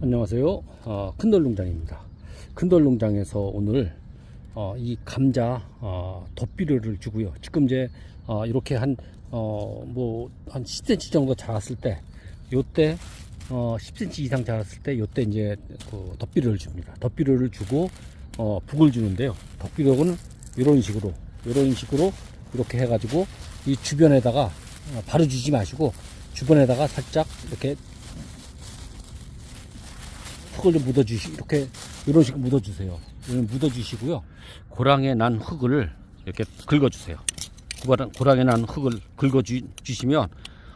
안녕하세요. 어, 큰돌농장입니다. 큰돌농장에서 오늘 어, 이 감자 어, 덧비료를 주고요. 지금 이제 어, 이렇게 한 어, 뭐한 10cm 정도 자랐을 때, 요때 어, 10cm 이상 자랐을 때, 요때 이제 그 덧비료를 줍니다. 덧비료를 주고 어, 북을 주는데요. 덧비료는 이런 식으로, 이런 식으로 이렇게 해가지고 이 주변에다가 어, 바로 주지 마시고 주변에다가 살짝 이렇게 흙을 좀 묻어주시 이렇게 이런 식으로 묻어주세요. 묻어주시고요. 고랑에 난 흙을 이렇게 긁어주세요. 고랑, 고랑에 난 흙을 긁어주시면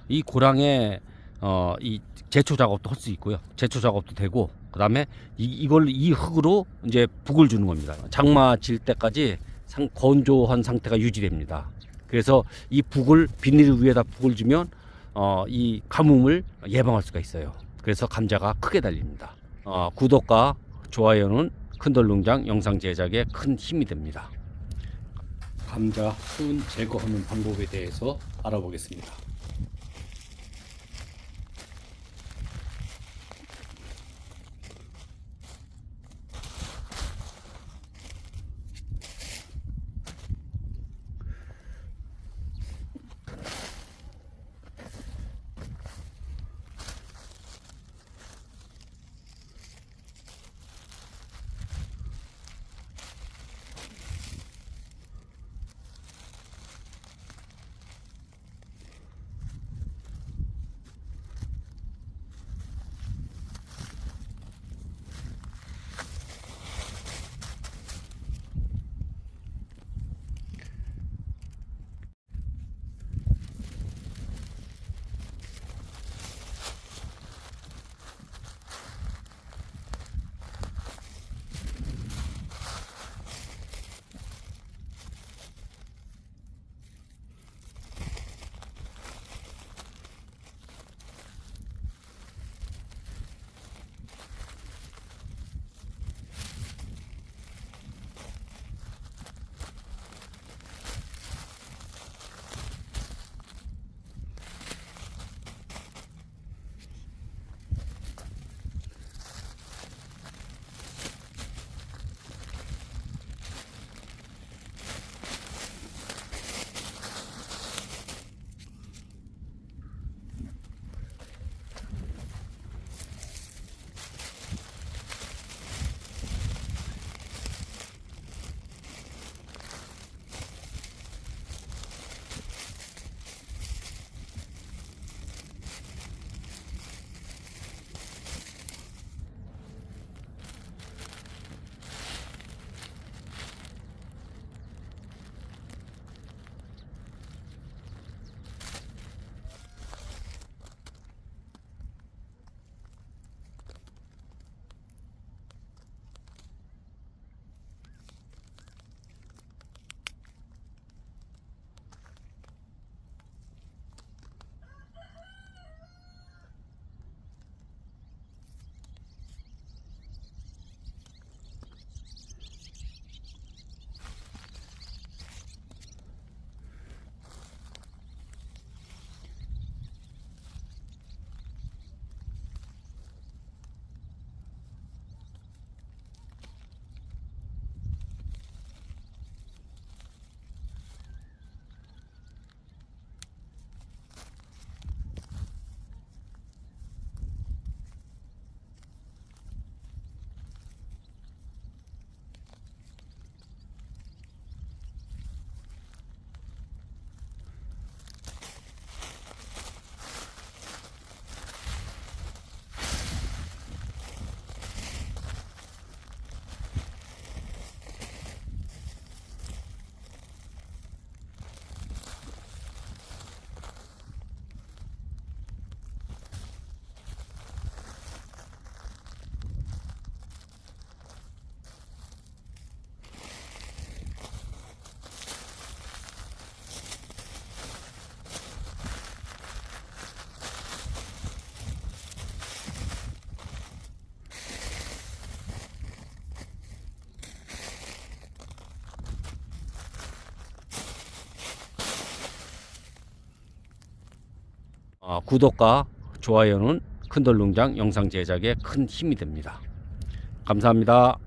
이 고랑에 어, 이 제초 작업도 할 수 있고요. 제초 작업도 되고 그 다음에 이걸 이 흙으로 이제 북을 주는 겁니다. 장마 질 때까지 상, 건조한 상태가 유지됩니다. 그래서 이 북을 비닐 위에다 북을 주면 어, 이 가뭄을 예방할 수가 있어요. 그래서 감자가 크게 달립니다. 어, 구독과 좋아요는 큰돌 농장 영상 제작에 큰 힘이 됩니다. 감자 수은 제거하는 방법에 대해서 알아보겠습니다. 어, 구독과 좋아요는 큰돌농장 영상 제작에 큰 힘이 됩니다. 감사합니다.